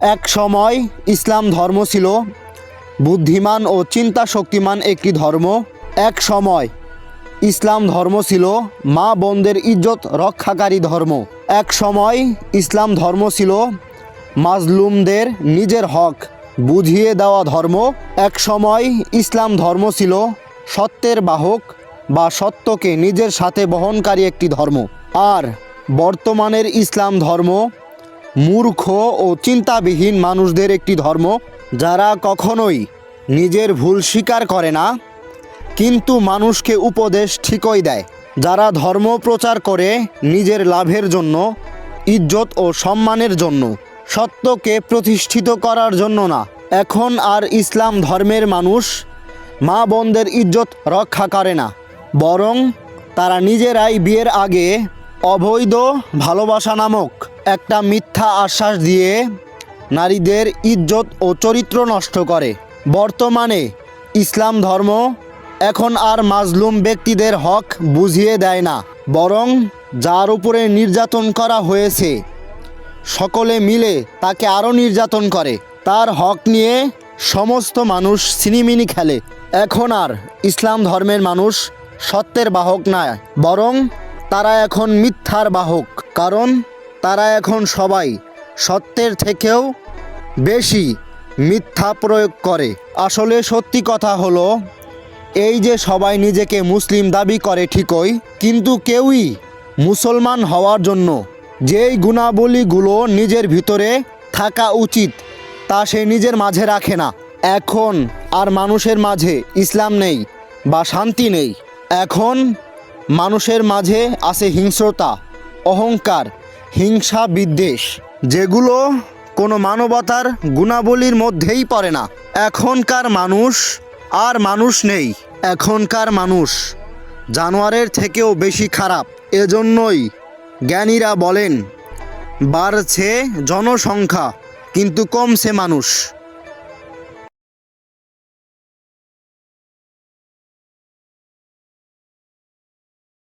এক সময় ইসলাম ধর্ম ছিল বুদ্ধিমান ও চিন্তা শক্তিমান একটি ধর্ম। এক সময় ইসলাম ধর্ম ছিল মা বোনদের ইজ্জত রক্ষাকারী ধর্ম। এক সময় ইসলাম ধর্ম ছিল মাজলুমদের নিজের হক বুঝিয়ে দেওয়া ধর্ম। এক সময় ইসলাম ধর্ম ছিল সত্যের বাহক বা সত্যকে নিজের সাথে বহনকারী একটি ধর্ম। আর বর্তমানের ইসলাম ধর্ম মূর্খ ও চিন্তাবিহীন মানুষদের একটি ধর্ম যারা কখনোই নিজের ভুল স্বীকার করে না, কিন্তু মানুষকে উপদেশ ঠিকই দেয়। যারা ধর্ম প্রচার করে নিজের লাভের জন্য, ইজ্জত ও সম্মানের জন্য, সত্যকে প্রতিষ্ঠিত করার জন্য না। এখন আর ইসলাম ধর্মের মানুষ মা বোনদের ইজ্জত রক্ষা করে না, বরং তারা নিজেরাই বিয়ের আগে অবৈধ ভালোবাসা নামক একটা মিথ্যা আশ্বাস দিয়ে নারীদের ইজ্জত ও চরিত্র নষ্ট করে। বর্তমানে ইসলাম ধর্ম এখন আর মাজলুম ব্যক্তিদের হক বুঝিয়ে দেয় না, বরং যার উপরে নির্যাতন করা হয়েছে, সকলে মিলে তাকে আরও নির্যাতন করে। তার হক নিয়ে সমস্ত মানুষ সিনিমিনি খেলে। এখন আর ইসলাম ধর্মের মানুষ সত্যের বাহক না বরং তারা এখন মিথ্যার বাহক। কারণ তারা এখন সবাই সত্যের থেকেও বেশি মিথ্যা প্রয়োগ করে। আসলে সত্যি কথা হলো, এই যে সবাই নিজেকে মুসলিম দাবি করে ঠিকই, কিন্তু কেউই মুসলমান হওয়ার জন্য যেই গুণাবলীগুলো নিজের ভিতরে থাকা উচিত, তা সে নিজের মাঝে রাখে না। এখন আর মানুষের মাঝে ইসলাম নেই বা শান্তি নেই। এখন মানুষের মাঝে আছে হিংস্রতা, অহংকার হিংসা বিদ্বেষ, যেগুলো কোনো মানবতার গুণাবলীর মধ্যেই পড়ে না। এখনকার মানুষ আর মানুষ নেই, এখনকার মানুষ জানোয়ারের থেকেও বেশি খারাপ। এজন্যই জ্ঞানীরা বলেন, বাড়ছে জনসংখ্যা, কিন্তু কমছে মানুষ।